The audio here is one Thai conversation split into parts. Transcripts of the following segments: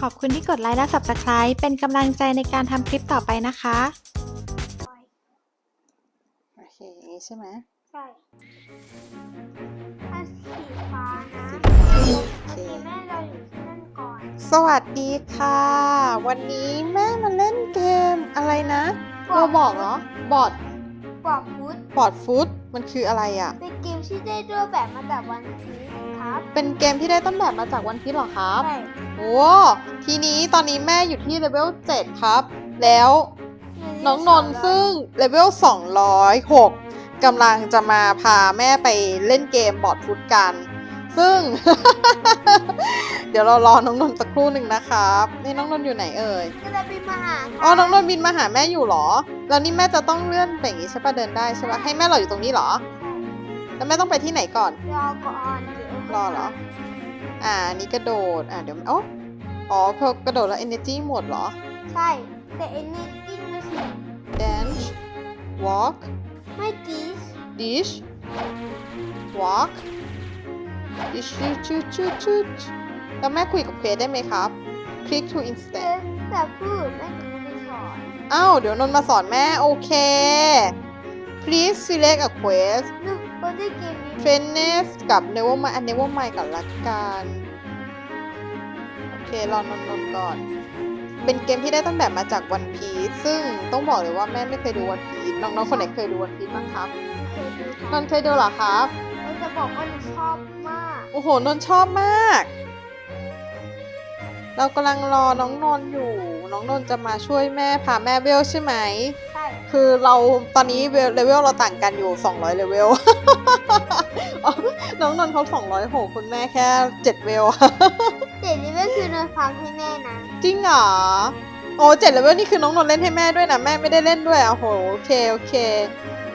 ขอบคุณที่กดไลค์และ Subscribe เป็นกำลังใจในการทำคลิปต่อไปนะคะ โอเคอย่างนี้ใช่ไหมใช่ถ้าสีฟ้านะโอโอเคเคแม่เราอยู่ที่นั่นก่อนสวัสดีค่ะ วันนี้แม่มาเล่นเกมอะไรนะเราบอกเหรอบอร์ดบอกพุทธบอร์ดฟุตมันคืออะไรอะ่ะ เป็นเกมที่ได้ด้วยแบบมาจากวันพีชครับ เป็นเกมที่ได้ต้นแบบมาจากวันพีชเหรอครับ ใช่โอ้ทีนี้ตอนนี้แม่อยู่ที่เลเวล7ครับ แล้วน้องนนท์ซึ่งเลเวล206กำลังจะมาพาแม่ไปเล่นเกมบอร์ดฟุตกัน ซึ่ง เดี๋ยวเรารอน้องนนท์สักครู่หนึ่งนะครับนี่น้องนนท์อยู่ไหนเอ่ยก็เลยไปมาหาอ๋อน้องนนท์บินมาหาแม่อยู่เหรอ แล้วนี่แม่จะต้องเลื่อนไปอย่างนี้ใช่ปะเดินได้ใช่ปะให้แม่รออยู่ตรงนี้เหรอ แล้วแม่ต้องไปที่ไหนก่อน รอก่อนเดี๋ยว รอเหรอ อ่าอันนี่กระโดด อ่าเดี๋ยวโอ้อ๋อพอกระโดดแล้ว energy หมดเหรอ ใช่ แต่เอ็นนี่จิ้มไม่สิ dance walk ไม่จีส dish walk dish ชุดชุดชุดชุดแล้วแม่คุยกับเพจได้ไหมครับ click to แต่ instant แต่พูดแม่ถึงไม่ได้สอนอ้าวเดี๋ยวนนท์มาสอนแม่ โอเค please select a quest นึกว่าได้เกมนี้ เฟนเนสกับ Never Mind อัน Never Mind กับละกันโอเครอนนนท์ก่อน เป็นเกมที่ได้ต้นแบบมาจากวันพีซซึ่งต้องบอกเลยว่าแม่ไม่เคยดูวันพีซน้องๆคนไหนเคยดูวันพีซบ้างครับเคยดูนนท์เคยดูเหรอครับเราจะบอกว่าหนูชอบมาก โอ้โหนนท์ชอบมาก เรากำลังรอน้องนนท์อยู่ น้องนนท์จะมาช่วยแม่พาแม่เวลใช่ไหมใช่ คือเราตอนนี้เวลเลเวลเราต่างกันอยู่ 200 เลเวลอ๋อน้องนนท์เขา200โหคุณแม่แค่ 7 เวลเด็กนี่ก็คือเนินฟังให้แม่นะจริงเหรอ โอ้เจ็ดเลเวลนี่คือน้องนนท์เล่นให้แม่ด้วยนะ แม่ไม่ได้เล่นด้วยอะโหโอเค โอเค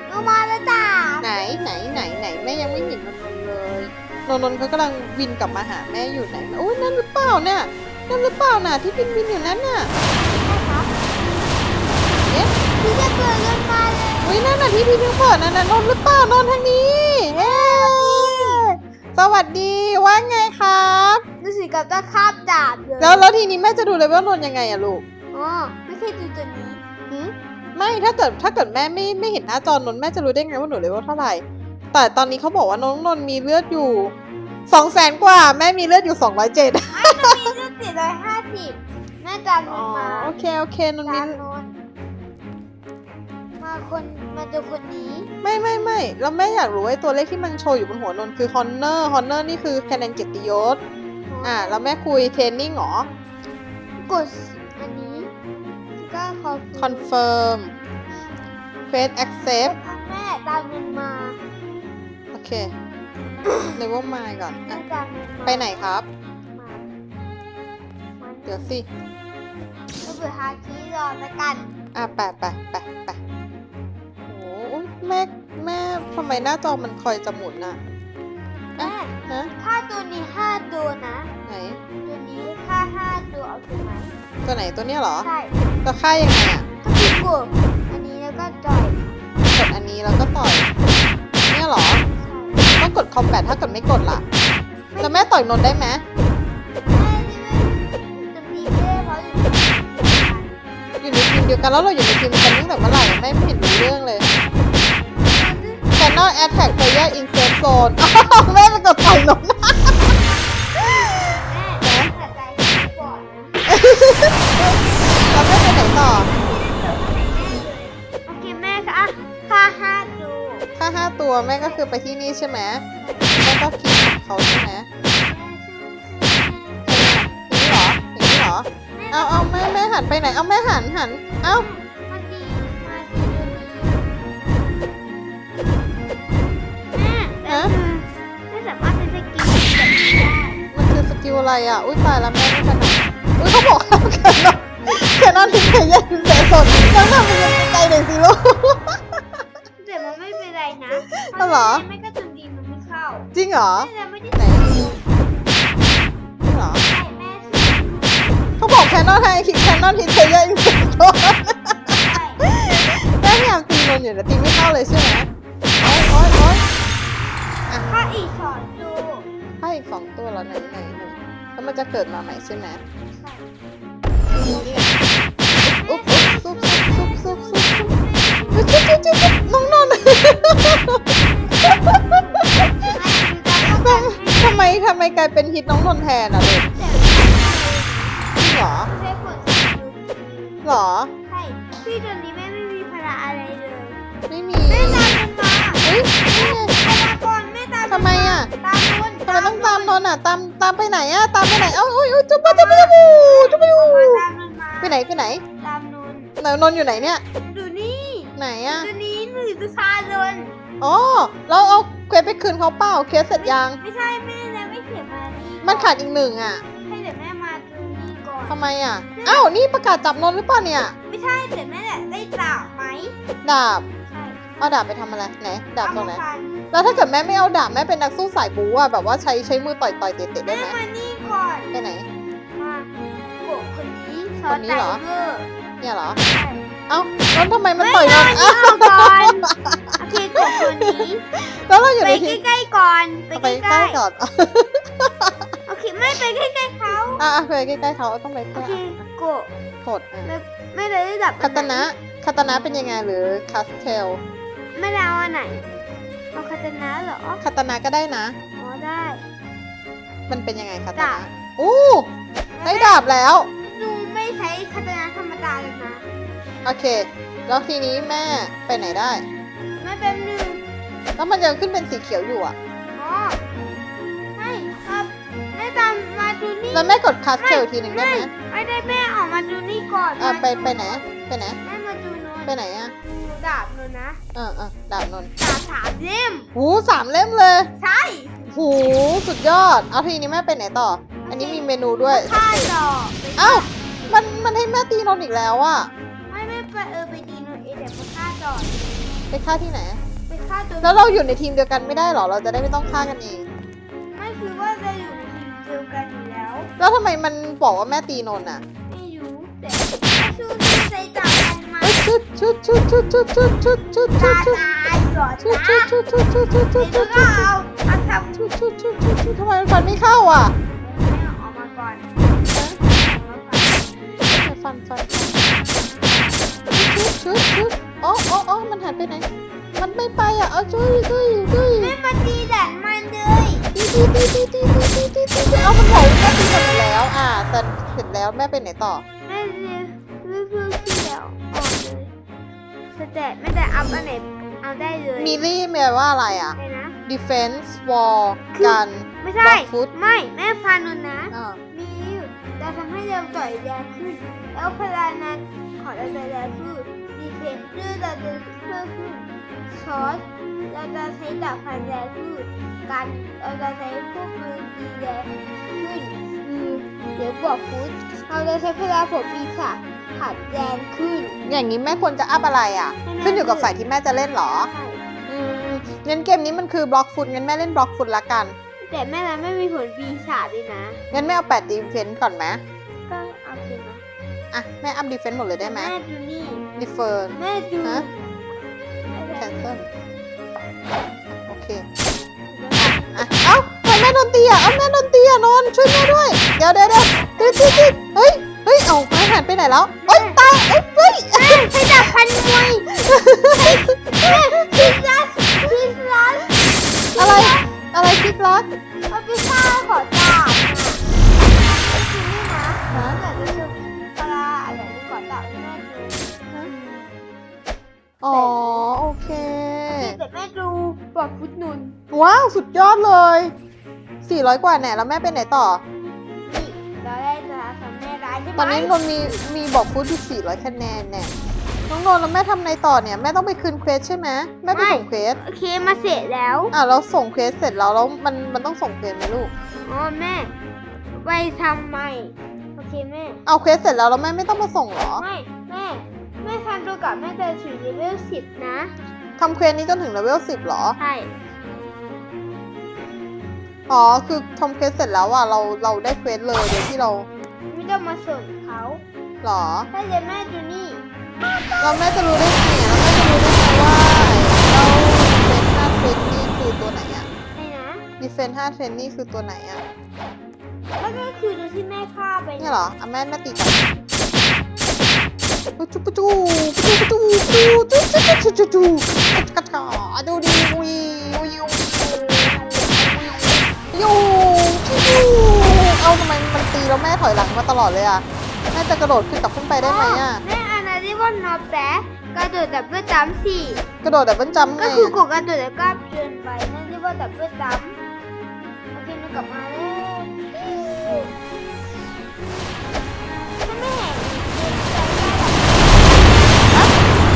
หนูมาแล้วจ้าไหนไหนไหนไหนแม่ยังไม่เห็นนนท์เลยนนท์เขากำลังบินกลับมาหาแม่อยู่ไหนโอ้ยนั่นหรือเปล่าเนี่ยนั่นหรือเปล่าน่ะที่บินบินอยู่นั่นน่ะใช่ครับเอ๊ะ พี่จะเกิดเรื่องมาเลยอุ้ยนั่นน่ะที่บินเพิ่งเปิดนั่นน่ะนนท์หรือเปล่านนท์ทางนี้เฮ้สวัสดีว่าไงครับ รู้สึกกับจะคาบดาบเลยแล้วแล้วทีนี้แม่จะดูเลเวลนนท์ยังไงอะลูกอ๋อไม่ใช่ดูตัวนี้หืมไม่ถ้าเกิดถ้าเกิดแม่ไม่ไม่เห็นหน้าจอนนท์แม่จะรู้ได้ไงว่าหนูเลเวลเท่าไหร่ แต่ตอนนี้เขาบอกว่าน้องนนท์มีเลือดอยู่สองแสนกว่า แม่มีเลือดอยู่สองร้อยเจ็ดมีเรื่องสี่ร้อยห้าสิบแม่จำนอ๋อนมาโอเคโอเคนนท์มีจำนนมา คนมาดูคนนี้ ไม่ไม่ไม่แล้วแม่อยากรู้ไอ้ตัวเลขที่มันโชว์อยู่บนหัวนนท์คือฮอนเนอร์ฮอนเนอร์นี่คือคะแนนเกียรติยศอ่าแล้วแม่คุยเทรนนิ่งเหรอกดอันนี้ก็ขอคอนเฟิร์มเฟสแอคเซปแม่ตามมันมา โอเคเลเวลมาก่อนแม่อะตามมันมาไปไหนครับมามันเดี๋ยวสิก็เปิดฮาคีรอแล้วกัน อะไปไปไปไปโอ้โห แม่แม่ทำไมหน้าจอมันคอยจะหมุนอะแม่ฮะค่าตัวนี้ห้าตัวนะ ไหน ตัวนี้ค่าห้าตัวเอาถูกไหมตัวไหนตัวเนี้ยเหรอใช่ตัวค่ายังไงอะก็คือกดอันนี้แล้วก็จ่อยกดอันนี้แล้วก็ต่อยเนี่ยเหรอใช่ต้องกดคอมแบทถ้าเกิดไม่กดล่ะ แล้วแม่ต่อยนนท์ได้ไหมแม่นี่ไม่จะมีเล่เพราะอยู่ในอยู่ในทีมเดียวกันแล้วเราอยู่ในทีมกันตั้งแต่เมื่อไหร่อะแม่ไม่เห็นรู้เรื่องเลย Cannot attack player in safe zone อ้าวแม่ไปกดต่อยนนท์แม่แม่แต่ใจก่อนนะแล้วแม่ไปไหนต่อโอเคแม่คะค่าห้าตัวถ้าห้าตัวแม่ก็คือไปที่นี่ใช่ไหมแม่ก็คลิกของเขาใช่ไหมอย่างนี้เหรออย่างนี้เหรอ เอาเอาแม่แม่หันไปไหน เอาแม่หันหัน เอา ม่แต่คือไม่สามารถเป็นสกิลแบบนี้ได้มันคือสกิลอะไรอะ อุ้ยตายแล้วแม่ไม่ถนัดอุ้ยเขาบอกห้ามแคนนอนแคนนอนทิ้งไปแย่งเสียสดแล้วทำเป็นยังไงหน่อยสิลูก แต่มันไม่เป็นไรนะอ้าวเหรอ ไม่ก็จนดีมันไม่เข้าจริงเหรอแม่จะไม่ได้ไหนจริงเหรอ ใช่แม่สิเขาบอกแคนนอนให้แคนนอนทิ้งไปแย่งเสียสดใช่แม่พยายามตีนนอยู่แต่ตีไม่เข้าเลยใช่ไหม อะถ้าอีกสอนดูให้อีกสองตัวแล้วไหนไหนไหนแล้วเมื่อจะเกิดมาใหม่ใช่ไหมใช่อุ๊บอุ๊บซุบซุบซุบซุบซุบซุบจุ๊บจุ๊บจุ๊บจุ๊บน้องนนท์ทำไมทำไมกลายเป็นฮิตน้องนนท์แทนอะลูกจริงเหรอใช่ผลเหรอ ใช่พี่ตัวนี้แม่ไม่มีภาระอะไรเลย ไม่มี ตามนนทำไมต้องตามนนท์อะ ตามตามไปไหนอะ ตามไปไหน เอ้าอุ้ยอุ้ยจุ๊บจุ๊บจุ๊บจุ๊บจุ๊บจุ๊บตามนุ่นมาไปไหนไปไหนตามนนไหนนนท์อยู่ไหนเนี่ยดูนี่ไหนอะตัวนี้หนูจะชาลนอ๋อเราเอาเควสไปคืนเขาเปล่าเคสเสร็จยัง ไม่ใช่แม่แล้วไม่เขียนมานี่มันขาดอีกหนึ่งอะให้เดี๋ยวแม่มาดูนี่ก่อน ทำไมอะอ้าวนี่ประกาศจับนนท์หรือเปล่าเนี่ย ไม่ใช่เดี๋ยวแม่ได้ดาบไหมดาบใช่เอาดาบไปทำอะไรไหนดาบตรงไหน เอมฟัน แล้วถ้าเกิดแม่ไม่เอาดาบแม่เป็นนักสู้สายบู๊อะแบบว่าใช้ใช้มือต่อยต่อยเตะเตะได้แม่ไหมมานี่ก่อนไปไหน มาโกะคนนี้ซอคสนนี้ไดเหรอเวอร์เนี่ยเหรอ ใช่เอ้าแล้วทำไมมันไม่ต่อยนเอานท์อันอ้านี้วออกก่อนโอเคโกะคนนี้ แล้วเราอยู่ไปในทีมใกล้ๆก่อนไปไปใกใกล้ล้ก่อนๆโอเคไม่ไปใกล้ๆเขาอะอะไปใกล้ๆเขาต้องไปโอใกล้เคโกะกดอะไม่ไม่ได้ระดับคาตานะคาตานะเป็นยังไงหรือคาสเทล ไม่ได้เอาอันไหน เอาคาตานะเหรอคาตานะก็ได้นะ อ๋อได้ มันเป็นยังไงคาตาดานะบอู้ได้ดาบแล้ว หนูไม่ใช้คาตานะธรรมดาเลยนะ โอเค แล้วทีนี้แม่ไปไหนได้ ไม่เป็นหนึ่งแล้วมันยังขึ้นเป็นสีเขียวอยู่อะ อ๋อ ไม่ครับแม่ตามมาดูนี่แล้วแม่กดคาสเทลทีหนึ่งได้ไหมไม่ได้แม่ออกมาดูนี่ก่อนอะมาไปไปไหน ไปไหน แม่มาดูโน้นไปไหนอะ ดูดาบโน้นนะ เออเออดาบนนท์ดาบสามเล่ม หูสามเล่มเลย ใช่หูสุดยอด เอาทีนี้แม่ไปไหนต่อ อันนี้มีเมนูด้วย ฆ่าต่อไปเอ้า มัน มันให้แม่ตีนนท์อีกแล้วอะไม่ไม่ไปเออไปดีโน้นเอเดี๋ยวไปฆ่าต่อไปฆ่าที่ไหน ไปฆ่าตัวแล้วเราอยู่ในทีมเดียวกันไม่ได้เหรอ เราจะได้ไม่ต้องฆ่ากันเอง ไม่คือว่าจะอยู่ในทีมเดียวกันอยู่แล้ว แล้วทำไมมันบอกว่าแม่ตีนนท์อะไม่รู้แต่สู้ที่ใช้ดาบกันมาเอ้ยชุดชุดชุดชุดชุดชุดชุดชุดชุตาดชุดตายก่อนชุดนะชุดชุดชุดชุดชุดชุดเดี๋ชุยวดก็ชุดเอาเอาทำชุดชุดชุดชุดชุดทำไมมันฟันไม่เข้าอะไม่เอาออกมาก่อนฟันฟันชุดชุดชุดอ๋ออ๋ออ๋อมันหายไปไหนมันไม่ไปอะเอาจุ้ยจุ้ยจุ้ยแม่มาตีดันมันเลยตีตีตีตีตีตีตีตีตีเอามันบอกว่าแม่ตีหมดแล้วอ่าเสร็จเสร็จแล้วแม่ไปไหนต่อแม่เรี แต่ไม่แต่อัพอันไหนเอาได้เลยมีรี่แปลว่าอะไรอะเลยนะ defense wall กันไม่ใช่ Block foot ไม่แม่พานุนนะ อ่ามีอยู่จะทำให้เราต่อยแรงขึ้น แล้วพลังนั้นขอเราจะแรงขึ้นดีเฟนเรื่องเราจะเพิ่มขึ้นช็อตเราจะใช้ดาบพันแรงขึ้นกันเราจะใช้พวกปืนดีแรงขึ้นคือเดี๋ยวบอกฟุตเราจะใช้พลังผมปีศาจ ผัดแรงขึ้นอย่างนี้แม่ควรจะอัพอะไรอะให้แม่ขึ้นอยู่กับฝ่ายที่แม่จะเล่นเหรอใช่อืมงั้นเกมนี้มันคือบล็อกฟุตงั้นแม่เล่นบล็อกฟุตละกัน แต่แม่นั้นไม่มีผลปีศาจเลยนะ งั้นแม่เอาแปดดีเฟนส์ก่อนไหมก็เอาเถอะนะอะแม่อัพดีเฟนส์หมดเลยได้ไหมแม่ดูนี่ดีเฟิร์นแม่ดูฮะแม่แคนดูเซิลโอเคอะเอ้าทำไมแม่โดนตีอะเอ้าแม่โดนตีอะนอนท์ช่วยแม่ด้วย เดี๋ยวเดี๋ยวเดี๋ยวตีตีตีเฮ้ย เฮ้ย เอาแม่หันไปไหนแล้วเอ้ยตายเอ้ยเฮ้ยแม่ใช้ดาบพันมวยแม่พิซซ่าพิซซ่าอะไร อะไรคิดรักเอาพิซซ่าขอดาบนะคือนี่นะฮะแต่จะคือปลาอะไรนี่ขอดาบให้แม่ดูอ๋อ โอเค แต่แม่ดูบอกฟุตนุน ว้าว สุดยอดเลย 400 กว่าแน่แล้วแม่ไปไหนต่อ ตอนนี้นนท์มีมีบอกฟูดที่ 400 คะแนนแน่น้องนนท์แล้วแม่ทำไงต่อเนี่ย แม่ต้องไปคืนเควสใช่ไหมแม่ไปส่งเควสโอเคมาเสร็จแล้วอะเราส่งเควสเสร็จแล้วแล้วมันมันต้องส่งเควสไหมลูก อ๋อแม่ไปทำใหม่โอเคแม่ เอาเควสเสร็จแล้วแล้วแม่ไม่ต้องมาส่งเหรอ ไม่แม่แม่ทำตัวกับแม่จะถึงเลเวลสิบนะทำเควสนี้จนถึงเลเวล10เหรอ ใช่อ๋อคือทำเควสเสร็จแล้วอะเราเราได้เควสเลยโดยที่เรา ก็มาสนเขาหรอถ้าเจะแม่ดูนี่เราแม่จะรู้ได้ไงเราแม่จะรู้ได้ไงว่าเราเฟนห้าเฟนนี่คือตัวไหนอะใช่นะดีเฟนห้าเฟนนี่คือตัวไหนอะก็นั่นคือตัวที่แม่ฆ่าไปนี่หรออะแม่แม่ตีกันปุ๊จุปุ๊บปึ๊บปุ๊บปึ๊บปุ๊บปึ๊บปุ๊บปึ๊บปุ๊บปึ๊บปุ๊บปึ๊บปุ๊บปึ๊บปึ๊บปึ๊บปึ๊บปึ๊บปึ๊บปึ๊บปึ๊บปึ๊บ แล้วแม่ถอยหลังมาตลอดเลยอะแม่จะกระโดดขึ้นกลับขึ้นไปได้ไหมอะแม่อานาเรียกว่านอแปะกระโดดดับเบิลจัมป์สี่กระโดดแบบเบิ้ลจัมป์ไงก็คือกอะดกระโดดแล้วก็เดินไปนั่นเรียกว่าดับเบิลจัมป์โอเคมันกลับมาแล้วถ้าไม่เห็น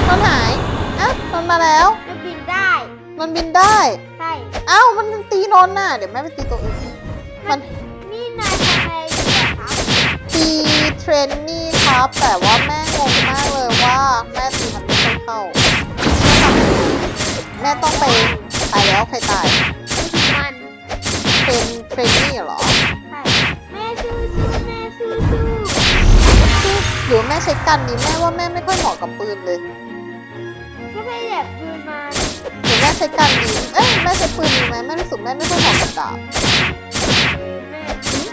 มันหายอะมันมาแล้วจะบินได้ มันบินได้ ใช่ เอ้า มันตีนนท์น่ะ เดี๋ยวแม่ไปตีตัวอื่น มัน นี่นาย รนนี่ครับ แต่ว่าแม่งงมากเลยว่าแม่ตีมันไม่ค่อยเข้า แม่ต้องไปตายแล้วใครตายไม่ถึงมันเทรนเทรนนี่เหรอใช่แม่สู้สู้แม่สู้สู้หรือว่าแม่ใช้กันนี้แม่ว่าแม่ไม่ค่อยเหมาะกับปืนเลยก็ไม่แบบยืนมาหรือแม่ใช้กันนี้เอ้ยแม่ใช้ปืนนี้ไหมแม่รู้สึกแม่ไม่ค่อยเหมาะกับดาบเออแม่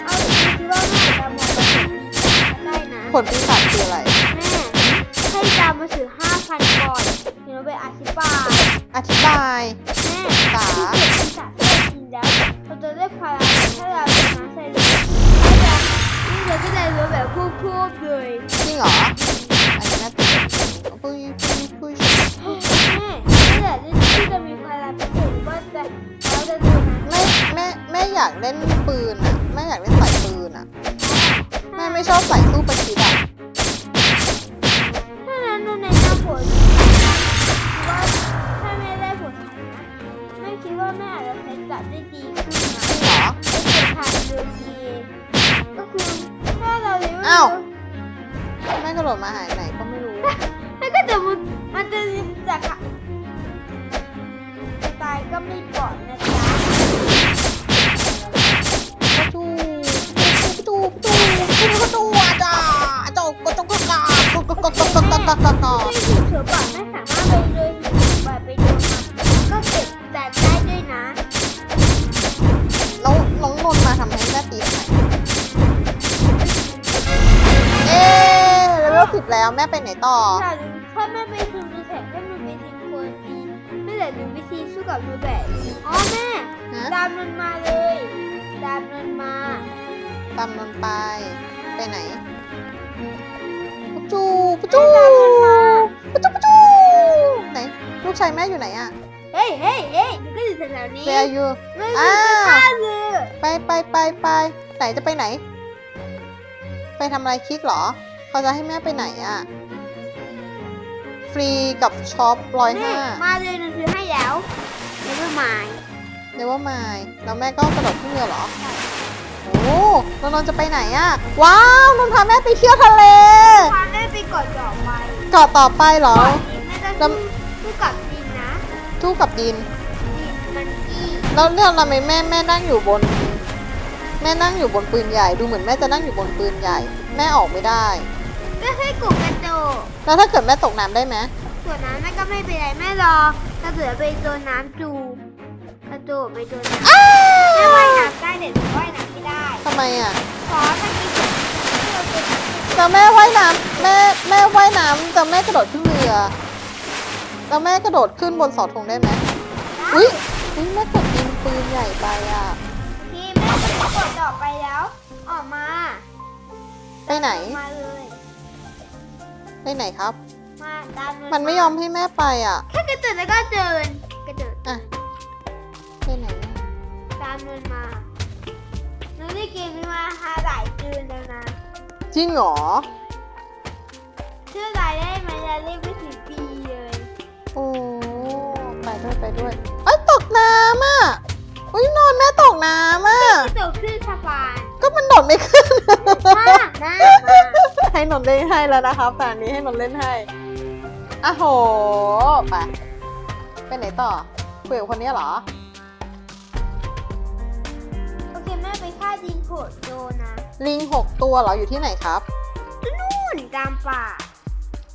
เอาคิดว่าแม่จะมองไปได้นะ ผลปีศาจคืออะไร แม่ให้ตามมาถือห้าพันก่อนเดี๋ยวหนูไปอธิบายอธิบาย แม่จ๋า ที่เก็บปีศาจที่เรากินแล้วเราจะได้พลังถ้าเราเป็นน้ำใส่เลยก็จะนี่เราก็จะรู้แบบควบๆเลยจริงเหรอ อันนี้แม่ตีปุ้ยปุ้ยปุ้ยแม่นี่แหละที่จะมีพลังพิเศษว่าจะเราจะดูนะแม่แม่แม่อยากเล่นปืนอะแม่อยากเล่นสายปืนอะ แม่ไม่ชอบสายสู้ประชิดอะถ้านั้นดูในหน้าผลว่าถ้าแม่ได้ผลนะแม่คิดว่าแม่อาจจะใช้จับได้ดีขึ้นนะจริงเหรอไม่เกิดทางเดินดีก็คือถ้าเราเรียนอ้าวแม่กระโดดมาหายไหนก็ไม่รู้แล้วก็เดี๋ยวมันมันจะจากค่ะจะตายก็ไม่ก่อนนะจ๊ะ กกกกกกกกกไม่ถูกเสือป่าไม่สามารถไปเลยไปไปเดินมาก็เก็บแต่ได้ด้วยนะแล้วน้องนนมาทำให้แม่ตีทำไมเอ๊ะเลเวลสิบแล้วแม่ไปไหนต่อถ้าถ้าแม่ไปซูมดูแสงให้มันเป็นทีมคนดีไม่เหลือหนูวิธีสู้กับหนูแบบอ๋อแม่ตามมันมาเลยตามมันมาตามนนไปไปไหน จูปุ๊จูปุ๊จูปุ๊จูไหนลูกชายแม่อยู่ไหนอะเฮ้ยเฮ้ยเฮ้ยมันก็อยู่แถวๆนี้ Where are you ไม่อ้ารู้วจะฆ่าเลยไปไปไปไปไหนจะไปไหน ไปทำอะไรคลิกเหรอ เขาจะให้แม่ไปไหนอะฟรีกับช็อปร้อยนี่ห้ามาเลยหนูซื้อให้แล้วเดี๋ยวไม่หมายเนว่าไม่แล้วแม่ก็กระโดดขึ้นเรือเหรอโอ้ นนท์จะไปไหนอะว้าวนนท์พาแม่ไปเที่ยวทะเลพาแม่ไปกดดอกไม้เกาะต่อไปเหรอก่อนนี้แม่จะแล้วสู้สู้กับดินนะทู่กับดิน ดินมันกี้แล้วเรื่องทำไมแม่แม่นั่งอยู่บน แม่นั่งอยู่บนปืนใหญ่ดูเหมือนแม่จะนั่งอยู่บนปืนใหญ่ แม่ออกไม่ได้ ก็ให้กลุ่มกระโดดแล้วถ้าเกิดแม่ตกน้ำได้ไหมส่วนนั้นแม่ก็ไม่เป็นไรแม่รอถ้าเสือไปโดนน้ำจูบกระ โดดไปโดนน้ำอ้าแม่ว่ายน้ำได้แต่หนูว่ายน้ำไม่ได้ทำไมอะเพราะถ้ากินเสร็จเราจะแต่แม่ว่ายน้ำแม่แม่ว่ายน้ำแต่แม่กระโดดขึ้นเรือแล้วแม่กระโดดขึ้นบนเสาธงได้ไหมอุ้ยอุ้ยแม่กดยิงปืนใหญ่ไปอะที่แม่ก็กดดอกไปแล้ว ออกมา ไปไหน มาเลย ไปไหนครับ มาตามมันไม่ยอมให้แม่ไปอะ แค่กระโดดแล้วก็เดินกระโดดอะ ไปไหนอะตามมันมาหนูได้เกมนี้มาหาหลายคืนแล้วนะจริงเหรอ ชื่อรายได้ไหมจะเรียกไปถึงปีเลยโอ้ ไปด้วยไปด้วยเอ้ยตกน้ำอะอุ้ยนอนแม่ตกน้ำอะ กระโดดขึ้นสะพานก็มันโดดไม่ขึ้น มากมากมากให้นนท์เล่นให้แล้วนะครับตอนนี้ให้นนท์เล่นให้อะโห ไป ไปไหนต่อคุยกับคนนี้เหรอ แม่ไปฆ่าดินโขดโดนะลิงหกตัวเหรออยู่ที่ไหนครับนู่นตามป่า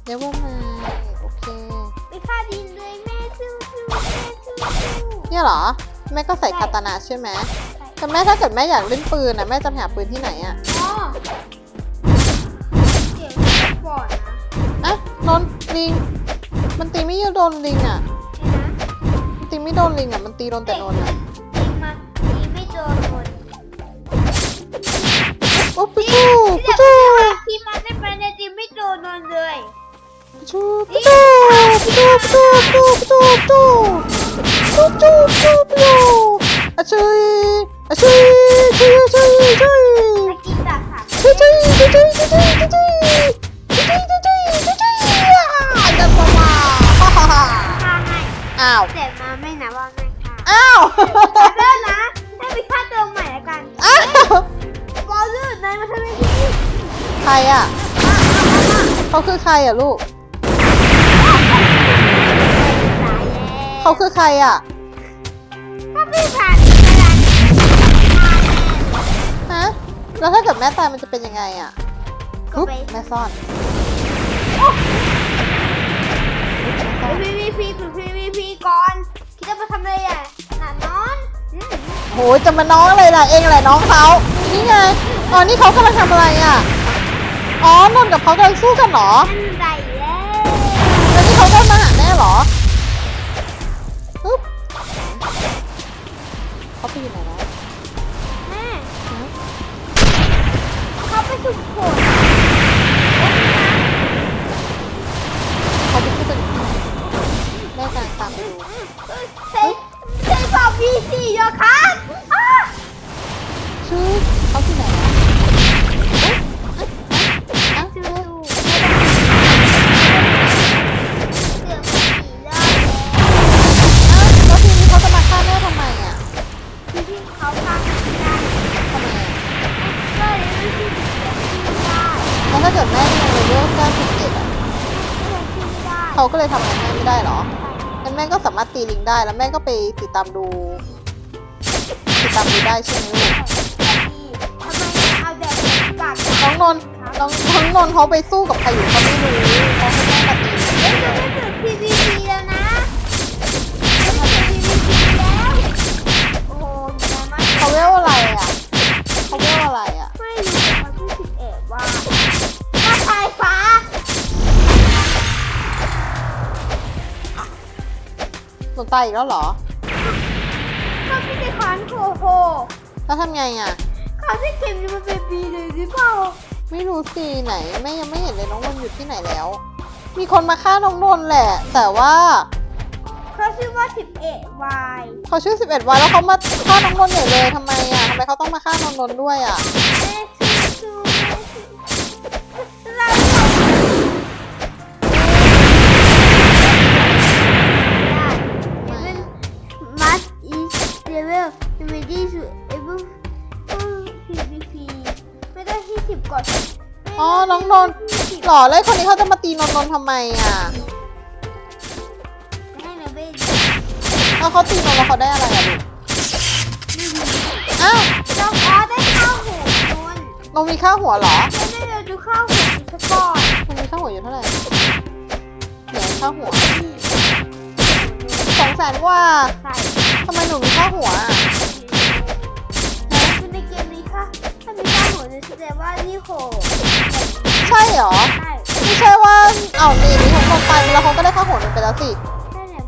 เดี๋ยวว่ามาโอเคไปฆ่าดินเลยแม่สู้สู้แม่สู้สู้เนี่ยเหรอ แม่ก็ใส่คาตานะใช่ไหมใช่แต่แม่ถ้าเกิดแม่อยากเล่นปืนนะแม่จะหาปืนที่ไหนอะอ๋อเสียงก่อนนะอะนนลิง มันตีไม่โดนลิงอะเห็นนะมันตีไม่โดนลิงอะมันตีโดนแต่นนอะ โอ้ปิชูที่ปิเด็กชูที่มาได้ไปในี่ไม่โดนนอนเลยปุ๊บปุ๊บปุ๊บปุ๊บปุ๊บปุ๊บปุ๊บปุ๊บปุ๊บปิชูอะชุยอะชุยชุยชุยชุ อใครอะลูก เขาคือใครอะถ้าไม่ผ่านเวลาฮะแล้วถ้าเกิดแม่ตายมันจะเป็นยังไงอะก็ปุ๊บไปแม่ซ่อนพีพีพีฝึกพีพีพีก่อน คิดจะมาทำอะไรอะหนานอนอืมโหจะมาน้องอะไรล่ะเองแหละน้องเขานี่ไงอ๋อนี่เขากำลังทำอะไรอะอ๋อนนท์กับเขากำลังสู้กันเหรอนั่น เขาก็มาหาแม่เหรอปุ๊บเขาไปอยู่ไหนแล้วแม่เขาไปสุดโขด เกิดแม่ยังเลเวล97อะก็เลยขึ้นไม่ได้เขาก็เลยทำอะไรแม่ไม่ได้เหรองั้นแม่ก็สามารถตีลิงได้แล้วแม่ก็ไปติดตามดู ติดตามดูได้ใช่ไหมลูกทำไมเอาแบบกัดน้องนนท์น้องน้องนนท์เขาไปสู้กับใครอยู่เขาไม่รู้เขาให้แม่มาตีเอ้ยจะไม่ถึง PVP แล้วนะจะมาถึง PVP แล้ว โอ้โหแย่มากเขาเวลอะไรอะเขาเวลอะไรอะไม่รู้ นูตายอีกแล้วเหรอก็ไม่ได้คอนโคโฮแล้วทำไงอะ เขาที่เข็มจะมาเป็นปีเลยหรือเปล่าไม่รู้สิไหนแม่ยังไม่เห็นเลยน้องนนท์อยู่ที่ไหนแล้ว มีคนมาฆ่าน้องนนท์แหละ แต่ว่าเขาชื่อว่าสิบเอ็ดวายเขาชื่อ 11วันแล้วเขามาฆ่าน้องนนท์ใหญ่เลยทำไมอะทำไมเขาต้องมาฆ่าน้องนนท์ด้วยอะ แม่ จะมีที่สุดเอเวอร์พีพีพีไม่ได้ที่สิบก่อนอ๋อ น้องนนท์หล่อเลยคนนี้เขาจะมาตีนนท์นนท์ทำไมอะให้เลเวลแล้วเขาตีนนท์แล้วเขาได้อะไรอะลูกอ้าวเราอ๋อได้ข้าวหัวคนนนท์มีค่าหัวเหรอไม่ได้เราดูข้าวหัวสปอร์ตนนท์มีค่าหัวอยู่เท่าไหร่เดี๋ยวค่าหัวสองแสนกว่าใช่ทำไมหนูมีค่าหัวอะามีข้าวหัวจะแสดงว่านี่โหใช่เหรอ ใช่ไม่ใช่ว่าเอานี่นี่ของคนไปแล้วเขาก็ได้ค่าหัวมันไปแล้วสิใช่แหละ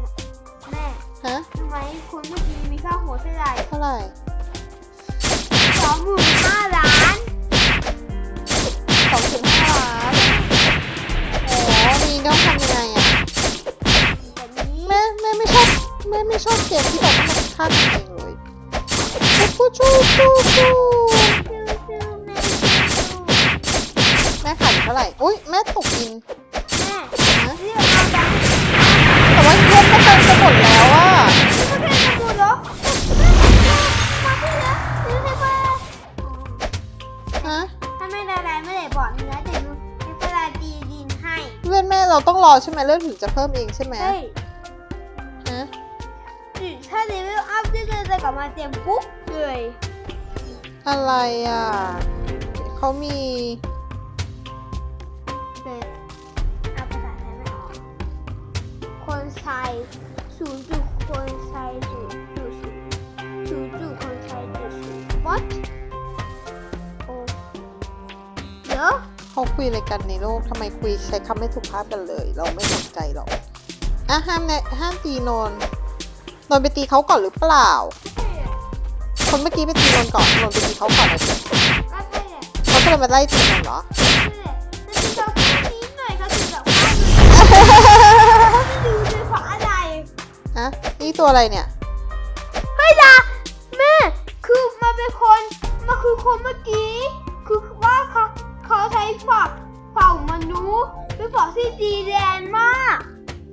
แม่ฮะทำไมคุณเมื่อกี้มีข้าวหัวเท่าไหร่เท่าไหร่สองหมื่นห้าล้านสองจุดห้าล้านโอ้นี่ต้องทำยังไงอะแบบนี้แม่แม่ไม่ชอบแม่ไม่ชอบเกมที่แบบต้องมาฆ่ากันเองเลยชูชูชูชู แม่ขายอยู่เท่าไหร่ อุ้ยแม่ตกอินแม่นะเรียกเอาแบบแต่ว่าเพื่อนก็เต็มไปหมดแล้วอะก็แค่จะพูดเหรอมาที่เหลือหรือในบ้านฮะถ้าไม่ละลายไม่ได้บอกเนื้อแต่รู้ในเวลาดีดินให้เพื่อนแม่เราต้องรอใช่ไหมเรื่องถึงจะเพิ่มเองใช่ไหมเฮ้ยฮะถ้าเลเวลอัพจะจะกลับมาเต็มปุ๊บเลยอะไรอะเขามี ชัยศูนจุดคนชัยจุดจุสู่จุดคนชัยจุสู่ what เดี๋เขาคุยอะไรกันในโลกทำไมคุยใช้คำไม่สุภาพกันเลย เราไม่สนใจหรอกอะห้ามแนะห้ามตีนนนนไปตีเขาก่อนหรือเปล่า คนเมื่อกี้ไปตีนนก่อนนนไปตีเขาก่อนเลยเขาก็เลยมาไล่ตีนนเหรอ อะนี่ตัวอะไรเนี่ยเฮ้ยดาแม่คือมาเป็นคนมาคือคนเมื่อกี้ คือว่าเขาเขาใช้ฝักเผ่ามนุษย์เป็นฝักที่ดีแรงมาก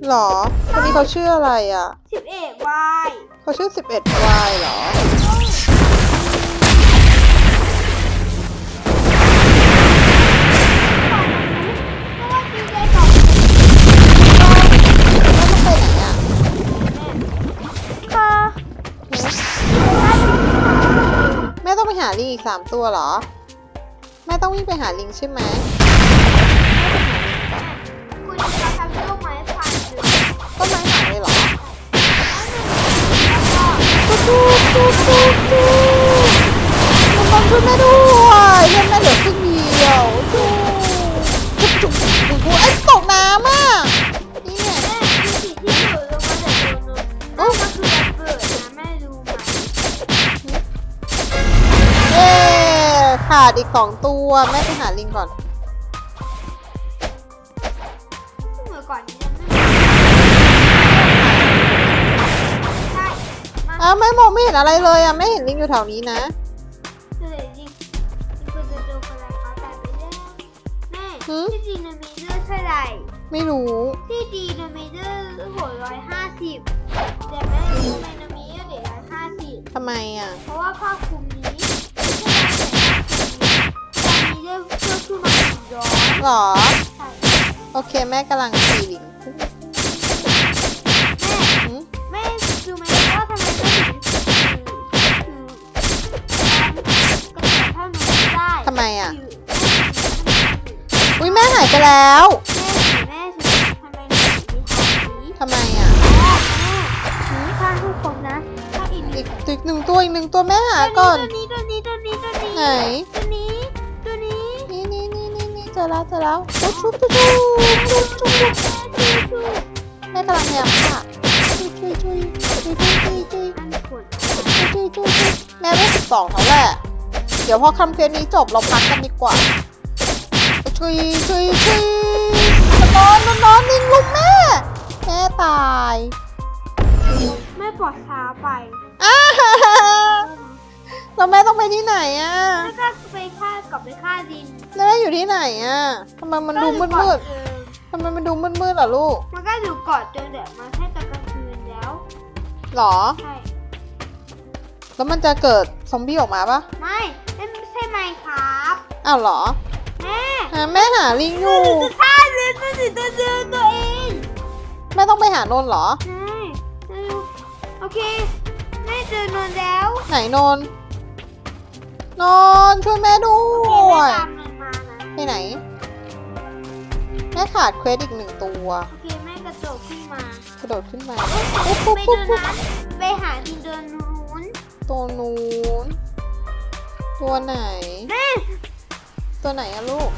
หรอคนนี้เขาชื่ออะไรอะสิบเอ็ดวายเขาชื่อ 11 Y เหรอ หาลิงอีก3ตัวเหรอ แม่ต้องวิ่งไปหาลิงใช่ไหมคุณจะทำลูกไม้พันหรือต้นไม้หายเลยเหรอแล้วก็ตุ๊กตุ๊กตุ๊กตุ๊กมันมันช่วยแม่ด้วยเล่นแม่เหลือครึ่งเดียวจุ๊บจุ๊บจุ๊บจุ๊บจุ๊บไอ้ตกน้ำอะนี่ไงแม่ที่สีที่อยู่ลงมาจาก ขาดอีกสองตัวแม่ไปหาลิงก่อน เมื่อก่อนนี้ยังไม่ใช่มาอ้าวแม่มองไม่เห็นอะไรเลยอะแม่เห็นลิงอยู่แถวนี้นะ เจอจริงคือจะดูคนละเขาแต่ไม่ได้แม่หืมที่ดีโนมีเลือดเท่าไหร่ไม่รู้ ที่ดีโนมีเลือดหัวร้อยห้าสิบแต่แม่รู้ไหมโนมีเลือดเหลือร้อยห้าสิบทำไมอะ เพราะว่าผ้าคลุมนี้ ไม่ใช่การใส่ผ้าคลุมนี้มันมีเลือดเพื่อขึ้นมาถึงร้อยหรอ ใช่โอเคแม่กำลังตีลิงแม่หืมแม่รู้ไหมว่าทำไมแม่ถึงถือถือกระเป๋าผ้าหนูไม่ได้ทำไมอะถืออุ้ยแม่หายไปแล้วแม่ถือแม่ถือทำไมหนูถึงมีทางนี้ทำไมอะแม่แม่ข้างทุกคนนะข้างอีกอีกอีกหนึ่งตัวอีกหนึ่งตัวแม่หาก่อน ตัวนี้ตัวนี้ตัวนี้ตัวนี้ไหน ตัวนี้ตัวนี้นี่นี่นี่นี่นี่เจ อแล้วเจอแล้วชุบชุบชุบชุบชุบชุบชุบแม่กำลังพยายามค่ะช่วยช่วยช่วยช่วยช่วยช่วยช่วยอันขวดช่วยช่วยช่วยแม่ได้สิบสองแล้วแหละเดี๋ยวพอคำเพลนี้จบเราพักกันดีกว่าช่วยช่วยช่วยนอนนอนนอนนิ่งลุกแม่แม่ตาย แม่ปลอดช้าไปอ้า แล้วแม่ต้องไปที่ไหนอะ แล้วก็ไปฆ่ากลับไปฆ่าดินแล้วแม่อยู่ที่ไหนอะทำไมมันดูมืดมืดก็อยู่เกาะเดิมๆทำไมมันดูมืดมืดๆอะลูก มันก็อยู่เกาะจนเดี๋ยวมาแค่ตอนกลางคืนแล้วหรอ ใช่ แล้วมันจะเกิดซอมบี้ออกมาปะไม่ไม่ใช่ไหมครับอ้าวเหรอ แม่หาแม่หาลิงอยู่จะฆ่าดินมันสิตัวเจอตัวเองแม่ต้องไปหานนท์เหรอ ใช่ไม่รู้โอเคแม่เจอนนท์แล้ว ไหนนน ท์นนท์ช่วยแม่ด้โอเควแม่ยตามนนท์มานะไปไหน แม่ขาดเควสอีกหนึ่งตัวโอเคแม่กระโดดขึ้นมากระโดดขึ้นมาไปปุ๊บปุ๊บเดิปุ๊บนปุ๊บนั้นไปหาดินเดินนู้นตัวนู้นตัวไหน แม่ตัวไหนอะลูก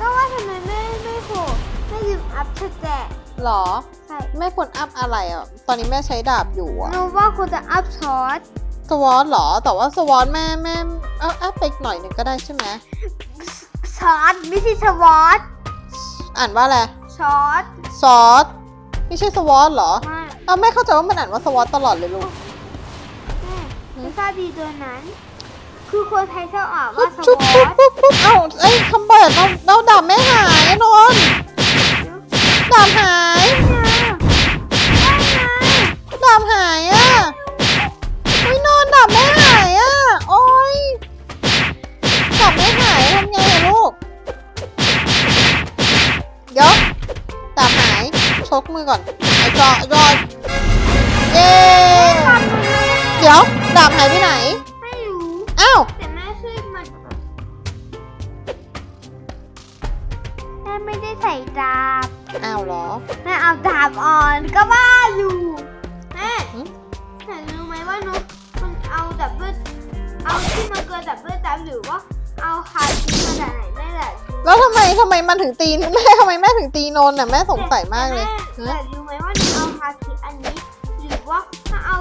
ก็ว่าทำไมแม่ไม่โหดแม่ลืมอัพสแตทหรอ ใช่แม่ควรอัพอะไรอะ ตอนนี้แม่ใช้ดาบอยู่อะหนูว่าคุณจะอัพช็อต สวอตเหรอ แต่ว่าสวอตแม่แม่เอาอัพไปอีกหน่อยหนึ่งก็ได้ใช่ไหมช็อตไม่ใช่สวอตอ่านว่าอะไรช็อตซอสไม่ใช่สวอตเหรอไม่เอาแม่เข้าใจว่ามันอ่านว่าสวอตตลอดเลยลูกแม่ไม่ทราบดีตัวนั้น คือคนไทยชอบอ่านปุ๊ว่าบสชุบวอปุ๊บตปุ๊บปุ๊บเอ้าไอ้ยคำเบิดเราเราดาบแม่หายอะนนท์ดาบหายดาบหายอะ ยวดาบหายชกมือก่อนไอ้จอจอเย้เดี๋ยวดาบหายไปไหนไม่รู้อ้าวแต่แม่ช่วยมันแม่ไม่ได้ใส่ดาบอ้าวเหรอแม่เอาดาบอ่อนก็ว่าอยู่แม่หืมแต่รู้ไหมว่านุ๊กมันเอาดับเบิลเอาที่มันเกินดับเบิลดับหรือว่าเอาคาคิมาจากไหนแม่แหละแล้วทำไม ทำไมมันถึงตีแม่ทำไมแม่ถึงตีนนท์น่ะแม่สงสัยมากเลยแม่ฮะแต่รู้ไหมว่าหนูเอาคาคิอันนี้ หรือว่าถ้าเอา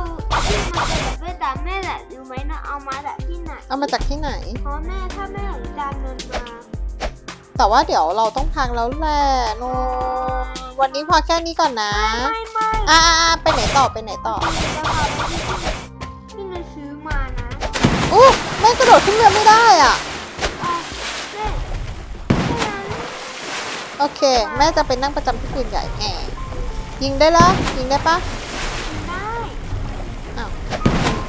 ที่มาจากเวตาแม่แหละรู้ไหมนะเอามาจากที่ไหนเอามาจากที่ไหน เพราะแม่ถ้าแม่หนูตามเงินมาแต่ว่าเดี๋ยวเราต้องพักแล้วแหละนนท์วันนี้พอแค่นี้ก่อนนะ ไม่ไม่อ่าไปไหนต่อไปไหนต่อแล้วเอาไปที่ที่หนูซื้อมานะอู้แม่กระโดดขึ้นเรือไม่ได้อะ เอาแม่แค่นั้น โอเค แม่จะไปนั่งประจำที่ปืนใหญ่แอบยิงได้แล้วยิงได้ปะได้อ้าว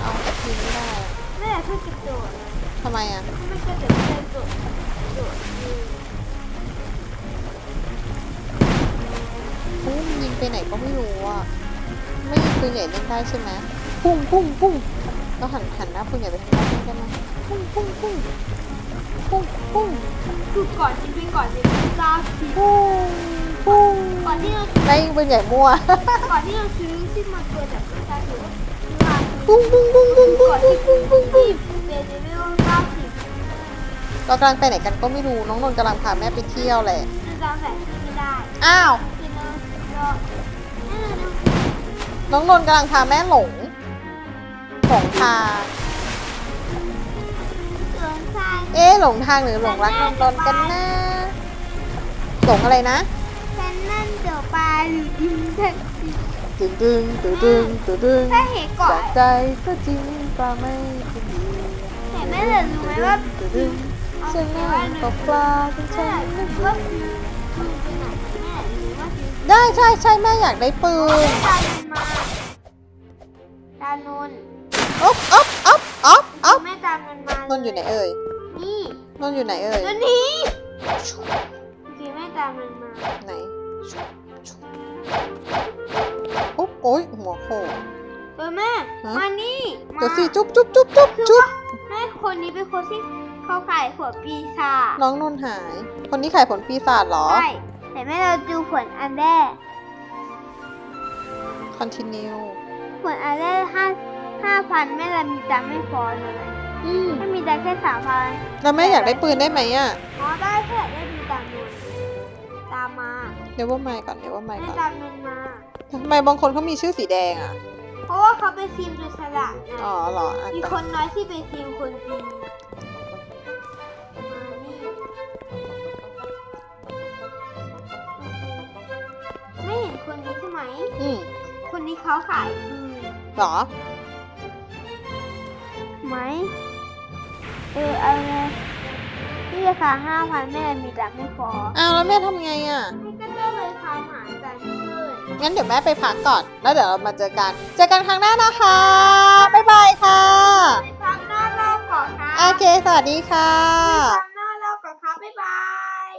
เอายิงไม่ได้อแม่พิ่งกระโดดเลยทำไมอะมันกระโดดกระโดดกระโดดยิงอู้มันยิงไปไหนก็ไม่รู้อะไม่ยิงปืนใหญ่เล่นได้ใช่ไหมพุ่งพุ่งพุ่งเราหันหันหน้าปืนใหญ่ไปทางด้านได้ไหมพุ่งพุ่งพุ่ง พุ่งพุ่งคือก่อนจริงๆก่อนจะซื้อลาสีพุ่งพุ่งก่อนที่เราไม่ยิงปืนใหญ่มั่วก่อนที่เราซื้อที่มันเกิดจากประชาชนซื้อมาปุ้งปุ้งปุ้งปุ้งปุ้งก่อนปุ้ที่งปุ้งปุ้งปุ้งที่เบเดวิลเก้าสิบเรากำลังไปไหนกันก็ไม่รู้น้องนนท์กำลังพาแม่ไปเที่ยวแหละจะจำแผนที่ไม่ได้อ้าวคือเราเราแม่เราน้องนนท์กำลังพาแม่หลงหลงทางเกินทราย เอ๊ะหลงทางหรือหลงรักน้องนนท์กันนะหลงอะไรนะฉันนั่นเดี๋ยวปลาหรือดินแท็กซี่ตึงตึงตึงตึงตึงตึงถ้าเห็นก่อจานกใจก็จริงปลาไม่จริงแต่แม่เหลือรู้ไหมว่าตึงตึงฉันนั่งตกปลาจนแม่ฉันเหลืไม่อรู้ว่าคือคือไปไหนแม่หรือว่าคือได้ใช่ใช่แม่อยากได้ปืนตาลุนมาตานุนอ๊อบอ๊อบอ๊อบอ๊อบอ๊อบแม่ตามมันมานนท์อยู่ไหนเอ่ย นี่นนท์อยู่ไหนเอ่ยตัวนี้คือแม่ตามมันมาไหนอุ๊บโอ้ยหัวโขกตัวแม่ ฮะ มานี่มาเดี๋ยวสิจุ๊บจุ๊บจุ๊บจุ๊บคือจุ๊บว่าแม่คนนี้เป็นคนที่เขาขายหัวปีศาจน้องนนท์หาย คนนี้ขายผลปีศาจเหรอ ใช่แต่แม่เราดูผลอันแรก continue ผลอันแรกห้าห้าพันแม่เรามีตังค์ไม่พอเลย อืมไม่มีตังค์แค่สามพันแล้วแม่อยากได้ปืนได้ไหมอะ อ๋อได้แค่ได้ดูตามนุนตามมาเดี๋ยวว่าไม่ก่อนเดี๋ยวว่าไม่แม่ก่อนตามนุนมา ทำไมบางคนเขามีชื่อสีแดงอะ เพราะว่าเขาเป็นทีมดูฉลาดไงอ๋อเหรออะมีแต่คนน้อยที่เป็นทีมคนจีนมานี่ไม่เห็นคนนี้ใช่ไหม อืมคนนี้เขาขายคืนเหรอ ไหม เออเอาเลยที่ราคาห้าพันแม่มีแต่ไม่พออ้าวแล้วแม่ทำไงอะไม่ก็ต้องเลยทำหากันเพื่อนงั้นเดี๋ยวแม่ไปพักก่อน แล้วเดี๋ยวเรามาเจอกัน เจอกันครั้งหน้านะคะ บ๊ายบายค่ะ ไปพักหน้าเล่าก่อนค่ะโอเค สวัสดีค่ะ ไปพักหน้าเล่าก่อนค่ะบ๊ายบาย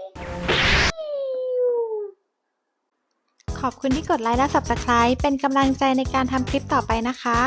ขอบคุณที่กดไลค์และ Subscribe เป็นกำลังใจในการทำคลิปต่อไปนะคะ